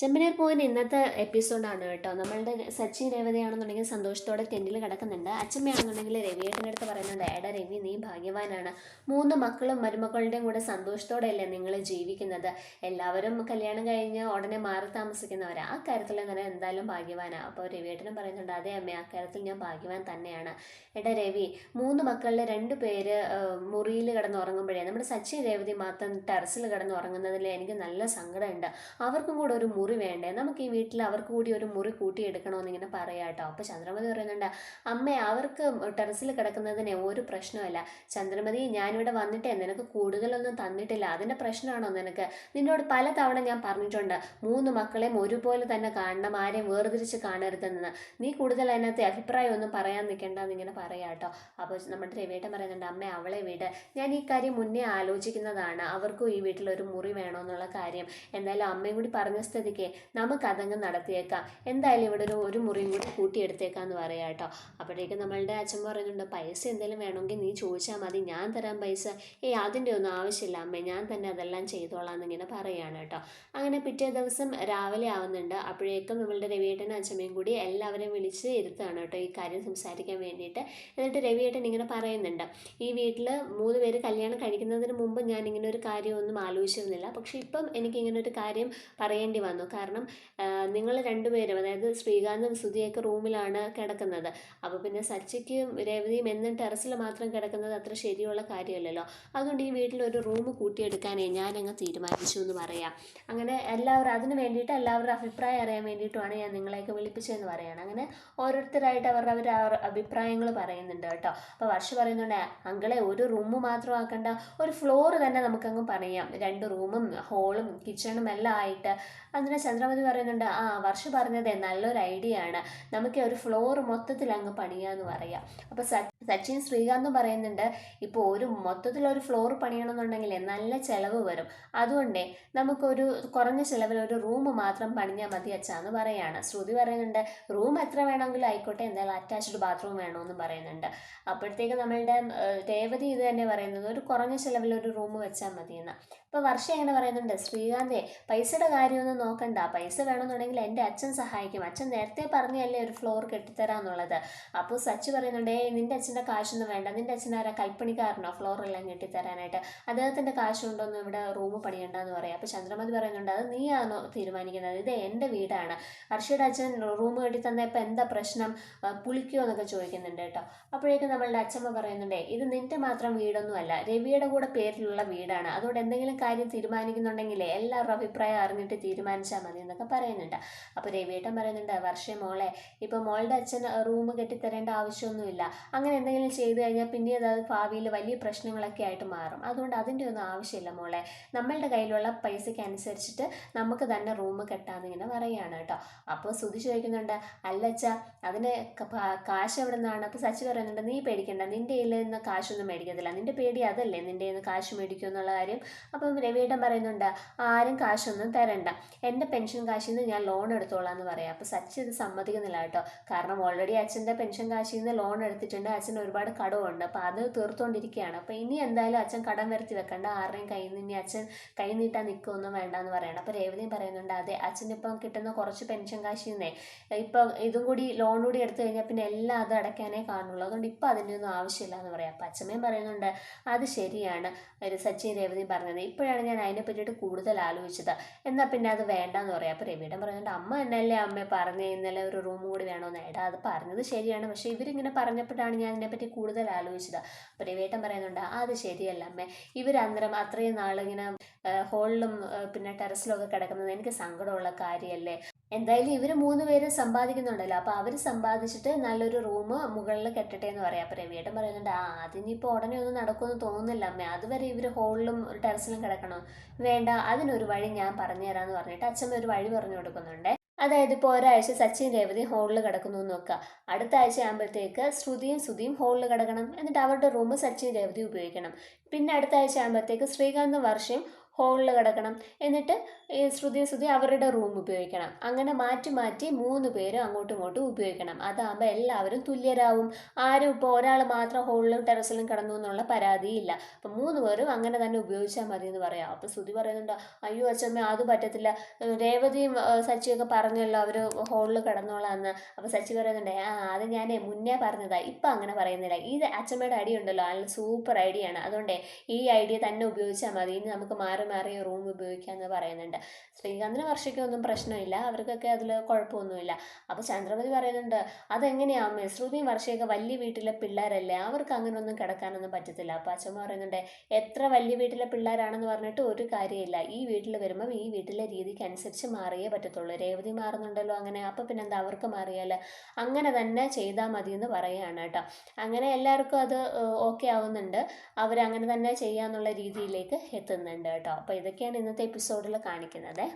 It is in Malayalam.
ചെമ്പനീർ പോകുന്ന ഇന്നത്തെ എപ്പിസോഡാണ് കേട്ടോ. നമ്മളുടെ സച്ചിൻ രേവതിയാണെന്നുണ്ടെങ്കിൽ സന്തോഷത്തോടെ ടെന്റിൽ കിടക്കുന്നുണ്ട്. അച്ഛമ്മയാണെന്നുണ്ടെങ്കിൽ രവിയേട്ടന്റെ അടുത്ത് പറയുന്നുണ്ട് എടാ രവി നീ ഭാഗ്യവാനാണ്. മൂന്ന് മക്കളും മരുമക്കളുടെയും കൂടെ സന്തോഷത്തോടെയല്ലേ നിങ്ങൾ ജീവിക്കുന്നത്? എല്ലാവരും കല്യാണം കഴിഞ്ഞ് ഉടനെ മാറി താമസിക്കുന്നവരാണ് ആ കാര്യത്തിൽ തന്നെ എന്തായാലും ഭാഗ്യവാനാണ് അപ്പോൾ രവിയേട്ടനും പറയുന്നുണ്ട് അതേ അമ്മ ആ കാര്യത്തിൽ ഞാൻ ഭാഗ്യവാൻ തന്നെയാണ്. എടാ രവി മൂന്ന് മക്കളിൽ രണ്ട് പേര് മുറിയിൽ കിടന്ന് ഉറങ്ങുമ്പോഴേ നമ്മുടെ സച്ചിൻ രേവതി മാത്രം ടെറസിൽ കിടന്ന് ഉറങ്ങുന്നതിൽ എനിക്ക് നല്ല സങ്കടമുണ്ട്. അവർക്കും കൂടെ ഒരു മുറി വേണ്ടേ? നമുക്ക് ഈ വീട്ടിൽ അവർക്ക് കൂടി ഒരു മുറി കൂട്ടിയെടുക്കണമെന്ന് ഇങ്ങനെ പറയാം കേട്ടോ. അപ്പോൾ ചന്ദ്രമതി പറയുന്നുണ്ട് അമ്മ അവർക്ക് ടെറസിൽ കിടക്കുന്നതിന് ഒരു പ്രശ്നമല്ല ചന്ദ്രമതി ഞാനിവിടെ വന്നിട്ടേ നിനക്ക് കൂടുതലൊന്നും തന്നിട്ടില്ല. അതിന്റെ പ്രശ്നമാണോ നിനക്ക്? നിന്നോട് പല തവണ ഞാൻ പറഞ്ഞിട്ടുണ്ട് മൂന്ന് മക്കളെയും ഒരുപോലെ തന്നെ കാണണം ആരെയും വേർതിരിച്ച് കാണരുതെന്ന്. നീ കൂടുതൽ അതിനകത്ത് അഭിപ്രായം ഒന്നും പറയാൻ നിൽക്കേണ്ടെന്ന് ഇങ്ങനെ പറയാം കേട്ടോ. അപ്പോൾ നമ്മുടെ രവിയേട്ടൻ പറയുന്നുണ്ട് അമ്മ അവളെ വീട്. ഞാൻ ഈ കാര്യം മുന്നേ ആലോചിക്കുന്നതാണ്. അവർക്കും ഈ വീട്ടിൽ ഒരു മുറി വേണമെന്നുള്ള കാര്യം. എന്തായാലും അമ്മയും കൂടി പറഞ്ഞ സ്ഥിതിക്ക് നമുക്കതങ്ങ് നടത്തിയേക്കാം. എന്തായാലും ഇവിടെ ഒരു ഒരു മുറിയും കൂടി കൂട്ടിയെടുത്തേക്കാം എന്ന് പറയാം കേട്ടോ അപ്പോഴേക്കും നമ്മളുടെ അച്ഛൻ പറയുന്നുണ്ട് പൈസ എന്തെങ്കിലും വേണമെങ്കിൽ നീ ചോദിച്ചാൽ മതി. ഞാൻ തരാം പൈസ. ഏയ് അതിന്റെ ഒന്നും ആവശ്യമില്ല അമ്മേ. ഞാൻ തന്നെ അതെല്ലാം ചെയ്തോളാം എന്നിങ്ങനെ പറയുകയാണ് കേട്ടോ അങ്ങനെ പിറ്റേ ദിവസം രാവിലെ ആവുന്നുണ്ട്. അപ്പോഴേക്കും നമ്മളുടെ രവിയേട്ടനും അച്ഛമ്മയും കൂടി എല്ലാവരെയും വിളിച്ച് ഇരുത്താണ് കേട്ടോ ഈ കാര്യം സംസാരിക്കാൻ വേണ്ടിയിട്ട്. എന്നിട്ട് രവിയേട്ടൻ ഇങ്ങനെ പറയുന്നുണ്ട് ഈ വീട്ടിൽ മൂന്ന് പേര് കല്യാണം കഴിക്കുന്നതിന് മുമ്പ് ഞാൻ ഇങ്ങനെ ഒരു കാര്യമൊന്നും ആലോചിച്ചിരുന്നില്ല. പക്ഷേ ഇപ്പം എനിക്ക് ഇങ്ങനെ ഒരു കാര്യം പറയേണ്ടി വന്നു. കാരണം നിങ്ങൾ രണ്ടുപേരും അതായത് ശ്രീകാന്തും സുധിയൊക്കെ റൂമിലാണ് കിടക്കുന്നത്. അപ്പോൾ പിന്നെ സച്ചിക്കും രേവതിയും എന്നും ടെറസിൽ മാത്രം കിടക്കുന്നത് അത്ര ശരിയുള്ള കാര്യമല്ലല്ലോ. അതുകൊണ്ട് ഈ വീട്ടിൽ ഒരു റൂം കൂട്ടിയെടുക്കാനേ ഞാനങ്ങ് തീരുമാനിച്ചു എന്ന് പറയാം. അങ്ങനെ എല്ലാവരും അതിന് വേണ്ടിയിട്ട് എല്ലാവരുടെ അഭിപ്രായം അറിയാൻ വേണ്ടിയിട്ടുമാണ് ഞാൻ നിങ്ങളെയൊക്കെ വിളിപ്പിച്ചതെന്ന് പറയുകയാണ് അങ്ങനെ ഓരോരുത്തരായിട്ട് അവർ അവർ അഭിപ്രായങ്ങൾ പറയുന്നുണ്ട് കേട്ടോ. അപ്പോൾ വർഷ പറയുന്നുണ്ട് അങ്കളെ ഒരു റൂം മാത്രം ആക്കണ്ട. ഒരു ഫ്ലോർ തന്നെ നമുക്കങ്ങ് പറയാം രണ്ട് റൂമും ഹോളും കിച്ചണും എല്ലാം ആയിട്ട്. അതിന് ചന്ദ്രമതി പറയുന്നുണ്ട് ആ വർഷ പറഞ്ഞത് നല്ലൊരു ഐഡിയ ആണ്. നമുക്ക് ഒരു ഫ്ലോർ മൊത്തത്തിൽ അങ്ങ് പണിയാന്ന് പറയാം. അപ്പോൾ സച്ചിൻ ശ്രീകാന്തും പറയുന്നുണ്ട് ഇപ്പൊ ഒരു മൊത്തത്തിൽ ഒരു ഫ്ലോർ പണിയണമെന്നുണ്ടെങ്കിൽ നല്ല ചിലവ് വരും. അതുകൊണ്ടേ നമുക്കൊരു കുറഞ്ഞ ചിലവിൽ ഒരു റൂം മാത്രം പണിഞ്ഞാൽ മതി അച്ഛാന്ന് പറയാണ്. ശ്രുതി പറയുന്നുണ്ട് റൂം എത്ര വേണമെങ്കിലും ആയിക്കോട്ടെ എന്തായാലും അറ്റാച്ച്ഡ് ബാത്റൂം വേണമെന്ന് പറയുന്നുണ്ട്. അപ്പോഴത്തേക്ക് നമ്മളുടെ രേവതി ഇത് തന്നെ പറയുന്നത് ഒരു കുറഞ്ഞ ചിലവിൽ ഒരു റൂം വെച്ചാൽ മതി എന്ന് അപ്പോൾ വർഷ എങ്ങനെ പറയുന്നുണ്ട് ശ്രീകാന്തേ പൈസയുടെ കാര്യമൊന്നും നോക്കണ്ട? പൈസ വേണമെന്നുണ്ടെങ്കിൽ എന്റെ അച്ഛൻ സഹായിക്കും. അച്ഛൻ നേരത്തെ പറഞ്ഞല്ലേ ഒരു ഫ്ലോർ കെട്ടിത്തരാന്നുള്ളത്. അപ്പോൾ സച്ച് പറയുന്നുണ്ട് ഏ നിന്റെ അച്ഛന്റെ കാശൊന്നും വേണ്ട. നിന്റെ അച്ഛൻ ആരാ? കൽപ്പണിക്കാരനോ ഫ്ലോർ എല്ലാം കെട്ടിത്തരാനായിട്ട്. അദ്ദേഹത്തിന്റെ കാശുണ്ടോന്നും ഇവിടെ റൂം പണിയണ്ടെന്ന് പറയാം. അപ്പോൾ ചന്ദ്രമതി പറയുന്നുണ്ട് അത് നീയാണോ തീരുമാനിക്കുന്നത്? ഇത് എന്റെ വീടാണ്. ഹർഷയുടെ അച്ഛൻ റൂം കെട്ടി തന്നപ്പോൾ എന്താ പ്രശ്നം? പുളിക്കോ എന്നൊക്കെ ചോദിക്കുന്നുണ്ട് കേട്ടോ. അപ്പോഴേക്കും നമ്മളുടെ അച്ഛമ്മ പറയുന്നുണ്ടേ ഇത് നിന്റെ മാത്രം വീടൊന്നുമല്ല രവിയുടെ കൂടെ പേരിലുള്ള വീടാണ്. അതുകൊണ്ട് എന്തെങ്കിലും കാര്യം തീരുമാനിക്കുന്നുണ്ടെങ്കിൽ എല്ലാവരുടെ അഭിപ്രായം അറിഞ്ഞിട്ട് തീരുമാനിച്ചാൽ മതി എന്നൊക്കെ പറയുന്നുണ്ട്. അപ്പോൾ രവിയേട്ടൻ പറയുന്നുണ്ട് വർഷേ മോളെ ഇപ്പോൾ മോളുടെ അച്ഛൻ റൂം കെട്ടിത്തരേണ്ട ആവശ്യമൊന്നുമില്ല. അങ്ങനെ എന്തെങ്കിലും ചെയ്തു കഴിഞ്ഞാൽ പിന്നീട് അത് ഭാവിയിൽ വലിയ പ്രശ്നങ്ങളൊക്കെ ആയിട്ട് മാറും. അതുകൊണ്ട് അതിന്റെ ഒന്നും ആവശ്യമില്ല മോളെ. നമ്മളുടെ കയ്യിലുള്ള പൈസയ്ക്ക് അനുസരിച്ചിട്ട് നമുക്ക് തന്നെ റൂം കെട്ടാമെന്ന് ഇങ്ങനെ പറയുകയാണ് കേട്ടോ. അപ്പോൾ സുധി ചോദിക്കുന്നുണ്ട് അല്ലച്ച അതിന് കാശ് എവിടെ നിന്നാണ് അപ്പോൾ സച്ചി പറയുന്നുണ്ട് നീ പേടിക്കണ്ട നിന്റെ കയ്യിൽ നിന്ന് കാശൊന്നും മേടിക്കത്തില്ല. നിന്റെ പേടി അതല്ലേ നിന്റെ കയ്യിൽ നിന്ന് കാശ് മേടിക്കും എന്നുള്ള കാര്യം? അപ്പം രവിയേട്ടൻ പറയുന്നുണ്ട് ആരും കാശൊന്നും തരണ്ട. എന്റെ പെൻഷൻ കാശിൽ നിന്ന് ഞാൻ ലോൺ എടുത്തോളാം എന്ന് പറയാം. അപ്പോൾ സച്ചി ഇത് സമ്മതിക്കുന്നില്ല കേട്ടോ. കാരണം ഓൾറെഡി അച്ഛന്റെ പെൻഷൻ കാശിൽ നിന്ന് ലോൺ എടുത്തിട്ടുണ്ട്. അച്ഛൻ ഒരുപാട് കടമുണ്ട് അപ്പോൾ അത് തീർത്തുകൊണ്ടിരിക്കുകയാണ് അപ്പോൾ ഇനി എന്തായാലും അച്ഛൻ കടം വരുത്തി വെക്കണ്ട. ആരുടെയും കയ്യിൽ നിന്ന് ഇനി അച്ഛൻ കൈ നീട്ടാൻ നിൽക്കുമൊന്നും വേണ്ട എന്ന് പറയണം. അപ്പോൾ രേവതിയും പറയുന്നുണ്ട് അതെ അച്ഛനിപ്പം കിട്ടുന്ന കുറച്ച് പെൻഷൻ കാശിൽ നിന്നേ ഇപ്പം ഇതും കൂടി ലോൺ കൂടി എടുത്തു കഴിഞ്ഞാൽ പിന്നെ എല്ലാം അത് അടയ്ക്കാനേ കാണുള്ളൂ. അതുകൊണ്ട് ഇപ്പം അതിന്റെ ഒന്നും ആവശ്യമില്ല എന്ന് പറയാം. അപ്പം അച്ഛമ്മയും പറയുന്നുണ്ട് അത് ശരിയാണ്. സച്ചിൻ രേവതിയും പറഞ്ഞത് ഇപ്പോഴാണ് ഞാൻ അതിനെ പറ്റിയിട്ട് കൂടുതൽ ആലോചിച്ചത്. എന്നാൽ പിന്നെ അത് വേണ്ടെന്ന് പറയാം. അപ്പോൾ രവിയുടെ പറയുന്നുണ്ട് അമ്മ എന്നല്ലേ അമ്മ പറഞ്ഞ്? ഇന്നലെ ഒരു റൂം കൂടി വേണമെന്ന് ഏട്ടാ അത് പറഞ്ഞത് ശരിയാണ്. പക്ഷേ ഇവരിങ്ങനെ പറഞ്ഞപ്പോഴാണ് ഞാൻ ഇതിനെപ്പറ്റി കൂടുതൽ ആലോചിച്ചത്. അപ്പോൾ രവിയേട്ടൻ പറയുന്നുണ്ട് അത് ശരിയല്ല അമ്മ. ഇവർ അന്നേരം അത്രയും നാളിങ്ങനെ ഹോളിലും പിന്നെ ടെറസിലും ഒക്കെ കിടക്കുന്നത് എനിക്ക് സങ്കടമുള്ള കാര്യമല്ലേ? എന്തായാലും ഇവർ മൂന്ന് പേര് സമ്പാദിക്കുന്നുണ്ടല്ലോ. അപ്പോൾ അവർ സമ്പാദിച്ചിട്ട് നല്ലൊരു റൂം മുകളിൽ കെട്ടട്ടെ എന്ന് പറയാം. അപ്പോൾ രവിയേട്ടൻ പറയുന്നുണ്ട് ആ അതിനിപ്പോൾ ഉടനെ ഒന്നും നടക്കുമെന്ന് തോന്നുന്നില്ല അമ്മ. അതുവരെ ഇവർ ഹോളിലും ഒരു ടെറസിലും കിടക്കണം? വേണ്ട അതിനൊരു വഴി ഞാൻ പറഞ്ഞു തരാമെന്ന് പറഞ്ഞിട്ട് അച്ഛമ്മ ഒരു വഴി പറഞ്ഞു കൊടുക്കുന്നുണ്ട്. അതായത് ഇപ്പോൾ ഒരാഴ്ച സച്ചിൻ രേവതി ഹോളിൽ കിടക്കുന്നു എന്ന് നോക്കുക. അടുത്ത ആഴ്ച ആകുമ്പോഴത്തേക്ക് ശ്രുതിയും ശ്രുതിയും ഹോളിൽ കിടക്കണം. എന്നിട്ട് അവരുടെ റൂം സച്ചിൻ രേവതി ഉപയോഗിക്കണം. പിന്നെ അടുത്ത ആഴ്ച ആകുമ്പോഴത്തേക്ക് ശ്രീകാന്തും വർഷയും ഹോളിൽ കിടക്കണം. എന്നിട്ട് ശ്രുതി ശ്രുതി അവരുടെ റൂം ഉപയോഗിക്കണം. അങ്ങനെ മാറ്റി മാറ്റി മൂന്ന് പേരും അങ്ങോട്ടും ഇങ്ങോട്ടും ഉപയോഗിക്കണം. അതാകുമ്പോൾ എല്ലാവരും തുല്യരാവും. ആരും ഇപ്പോൾ ഒരാൾ മാത്രം ഹോളിലും ടെറസിലും കിടന്നു എന്നുള്ള പരാതിയില്ല. അപ്പം മൂന്ന് പേരും അങ്ങനെ തന്നെ ഉപയോഗിച്ചാൽ മതി എന്ന് പറയാം. അപ്പോൾ ശ്രുതി പറയുന്നുണ്ട് അയ്യോ അച്ഛമ്മ അത് പറ്റത്തില്ല. രേവതിയും സച്ചിയൊക്കെ പറഞ്ഞല്ലോ അവർ ഹോളിൽ കിടന്നോളാന്ന്. അപ്പോൾ സച്ചി പറയുന്നുണ്ട് ആ അത് ഞാൻ മുന്നേ പറഞ്ഞതാ. ഇപ്പം അങ്ങനെ പറയുന്നില്ല. ഇത് അച്ഛമ്മയുടെ ഐഡിയ ഉണ്ടല്ലോ. നല്ല സൂപ്പർ ഐഡിയ ആണ്. അതുകൊണ്ടേ ഈ ഐഡിയ തന്നെ ഉപയോഗിച്ചാൽ മതി. ഇനി നമുക്ക് മാറി മാറി റൂം ഉപയോഗിക്കാമെന്ന് പറയുന്നുണ്ട്. ശ്രീകാന്തിന് വർഷയ്ക്കൊന്നും പ്രശ്നമില്ല. അവർക്കൊക്കെ അതിൽ കുഴപ്പമൊന്നുമില്ല അപ്പോൾ ചന്ദ്രമതി പറയുന്നുണ്ട് അതെങ്ങനെയാ ശ്രുതിയും വർഷയൊക്കെ വലിയ വീട്ടിലെ പിള്ളേരല്ലേ? അവർക്ക് അങ്ങനെയൊന്നും കിടക്കാനൊന്നും പറ്റത്തില്ല. അപ്പോൾ അച്ഛമ്മ പറയുന്നുണ്ട് എത്ര വലിയ വീട്ടിലെ പിള്ളേരാണെന്ന് പറഞ്ഞിട്ട് ഒരു കാര്യമില്ല. ഈ വീട്ടിൽ വരുമ്പം ഈ വീട്ടിലെ രീതിക്ക് അനുസരിച്ച് മാറിയേ പറ്റത്തുള്ളൂ. രേവതി മാറുന്നുണ്ടല്ലോ അങ്ങനെ. അപ്പോൾ പിന്നെ എന്താ അവർക്ക് മാറിയാൽ അങ്ങനെ തന്നെ ചെയ്താൽ മതി എന്ന് പറയുകയാണ് കേട്ടോ. അങ്ങനെ എല്ലാവർക്കും അത് ഓക്കെ ആവുന്നുണ്ട്. അവരങ്ങനെ തന്നെ ചെയ്യാന്നുള്ള രീതിയിലേക്ക് എത്തുന്നുണ്ട് കേട്ടോ. അപ്പോൾ ഇതൊക്കെയാണ് ഇന്നത്തെ എപ്പിസോഡിൽ കാണിക്കുന്നത്.